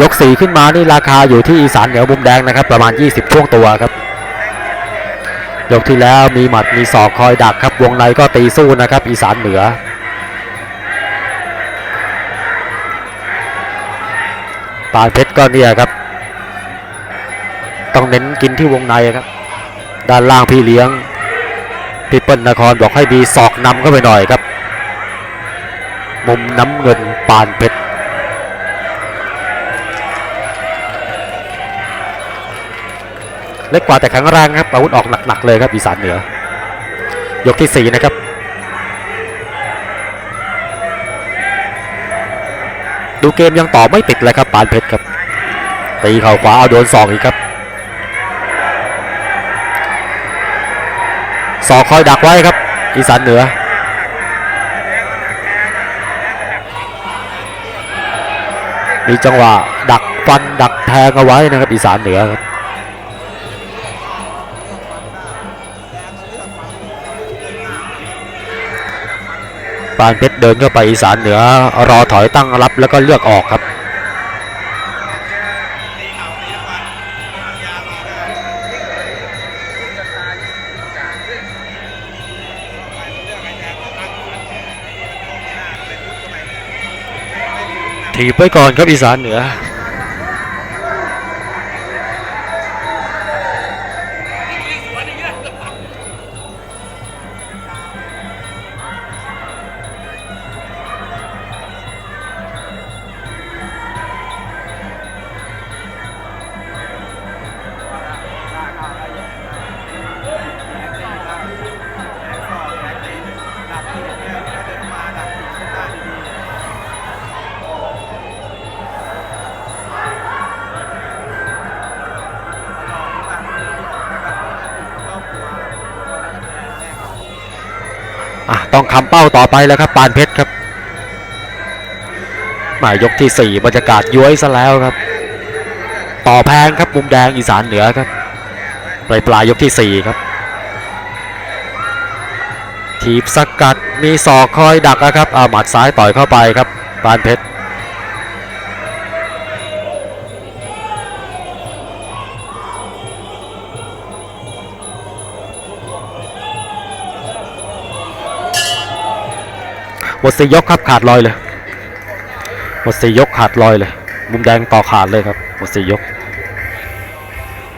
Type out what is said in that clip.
ยกสี่ขึ้นมานี่ราคาอยู่ที่อีสานเหนือมุมแดงนะครับ ประมาณ 20 ช่วงตัวครับ ยกที่แล้วมีหมัดมีศอกคอยดักครับ วงในก็ตีสู้นะครับ อีสานเหนือ ปานเพชรก็เนี่ยครับ ต้องเน้นกินที่วงในครับ ด้านล่างพี่เลี้ยงพี่เปิ้ลนครบอกให้มีศอกนำเข้าไปหน่อยครับ มุมน้ำเงินปานเพชร เล็กกว่าแต่แข็งแรงครับอาวุธออกหนักๆเลยครับอีสานเหนือ ยกที่สี่นะครับดูเกมยังต่อไม่ติดเลยครับปานเพชรครับตีเข่าขวาเอาโดนศอกอีกครับศอกคอยดักไว้ครับ อีสานเหนือ มีจังหวะดักฟันดักแทงเอาไว้นะครับอีสานเหนือครับ ปานเพชรเดินเข้าไปอีสานเหนือ รอถอยตั้งรับแล้วก็เลือกออกครับถีบไว้ก่อนครับอีสานเหนือ ต้องคำเป้าต่อไปแล้วครับปานเพชรครับหมายยกที่สี่บรรยากาศย้วยซะแล้วครับ ต่อแพงครับมุมแดงอีสานเหนือครับปลายปลายยกที่สี่ครับถีบสกัดมีศอกคอยดักนะครับเอาหมัดซ้ายต่อยเข้าไปครับปานเพชร หมดสี่ยกครับขาดลอยเลย หมดสี่ยกขาดลอยเลย มุมแดงต่อขาดเลยครับ หมดสี่ยก